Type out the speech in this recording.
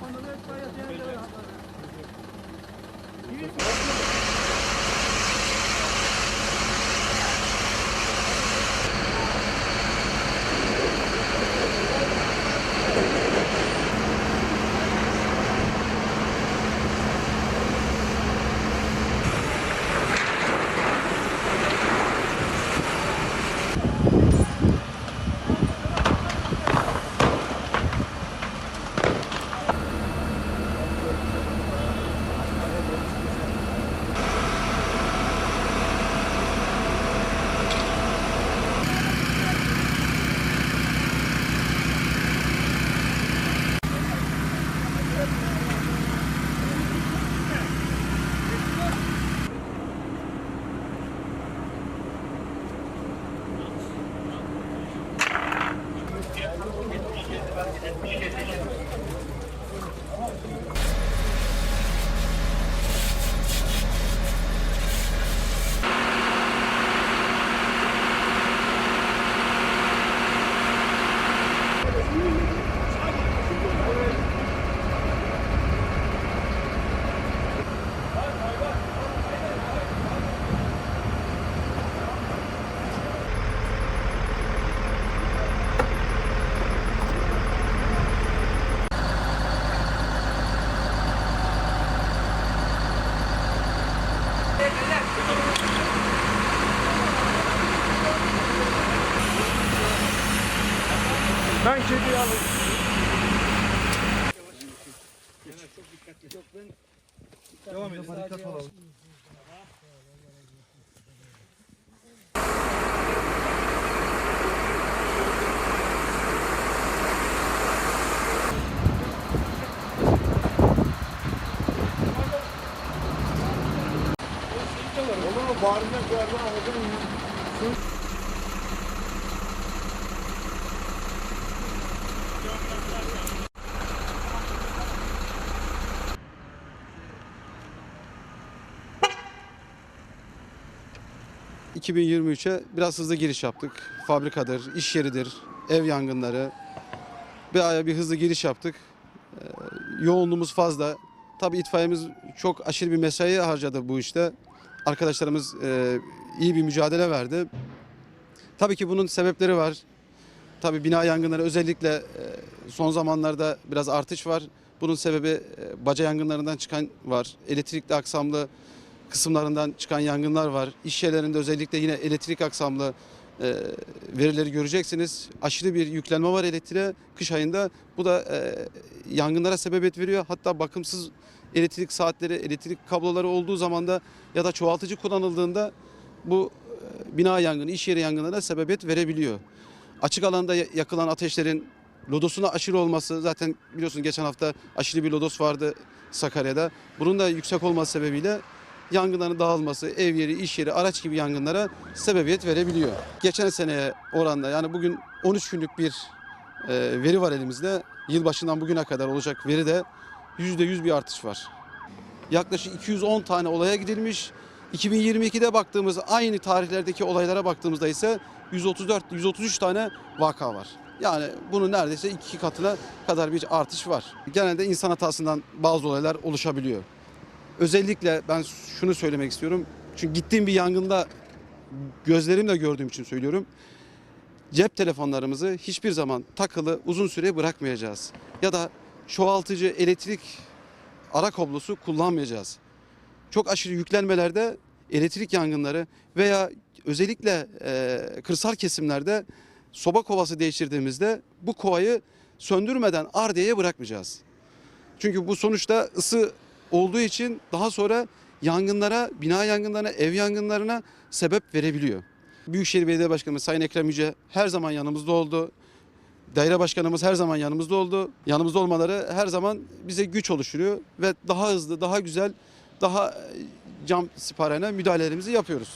本当に。Ben kediyi alayım. Devam edin. Dikkat olalım. Olur mu? Bağıracak yerden aldım ya. 2023'e biraz hızlı giriş yaptık. Fabrikadır, iş yeridir, ev yangınları. Bir aya bir hızlı giriş yaptık. Ee, yoğunluğumuz fazla. Tabii itfaiyemiz çok aşırı bir mesai harcadı bu işte. Arkadaşlarımız e, iyi bir mücadele verdi. Tabii ki bunun sebepleri var. Tabii bina yangınları özellikle e, son zamanlarda biraz artış var. Bunun sebebi e, baca yangınlarından çıkan var. Elektrikli aksamlı kısımlarından çıkan yangınlar var. İş yerlerinde özellikle yine elektrik aksamlı e, verileri göreceksiniz. Aşırı bir yüklenme var elektriğe kış ayında. Bu da e, yangınlara sebebiyet veriyor. Hatta bakımsız elektrik saatleri, elektrik kabloları olduğu zaman da ya da çoğaltıcı kullanıldığında bu e, bina yangını, iş yeri yangınlarına sebebiyet verebiliyor. Açık alanda ya- yakılan ateşlerin lodosuna aşırı olması zaten biliyorsunuz geçen hafta aşırı bir lodos vardı Sakarya'da. Bunun da yüksek olması sebebiyle yangınların dağılması, ev yeri, iş yeri, araç gibi yangınlara sebebiyet verebiliyor. Geçen seneye oranla yani bugün 13 günlük bir e, veri var elimizde. Yılbaşından bugüne kadar olacak veride %100 bir artış var. Yaklaşık 210 tane olaya gidilmiş. 2022'de baktığımız aynı tarihlerdeki olaylara baktığımızda ise 134 133 tane vaka var. Yani bunun neredeyse iki katına kadar bir artış var. Genelde insan hatasından bazı olaylar oluşabiliyor. Özellikle ben şunu söylemek istiyorum. Çünkü gittiğim bir yangında gözlerimle gördüğüm için söylüyorum. Cep telefonlarımızı hiçbir zaman takılı uzun süre bırakmayacağız. Ya da çoğaltıcı elektrik ara kablosu kullanmayacağız. Çok aşırı yüklenmelerde elektrik yangınları veya özellikle e, kırsal kesimlerde soba kovası değiştirdiğimizde bu kovayı söndürmeden ardiyeye bırakmayacağız. Çünkü bu sonuçta ısı olduğu için daha sonra yangınlara, bina yangınlarına, ev yangınlarına sebep verebiliyor. Büyükşehir Belediye Başkanımız Sayın Ekrem Yüce her zaman yanımızda oldu. Daire başkanımız her zaman yanımızda oldu. Yanımızda olmaları her zaman bize güç oluşturuyor ve daha hızlı, daha güzel, daha e, cam siparişine müdahalelerimizi yapıyoruz.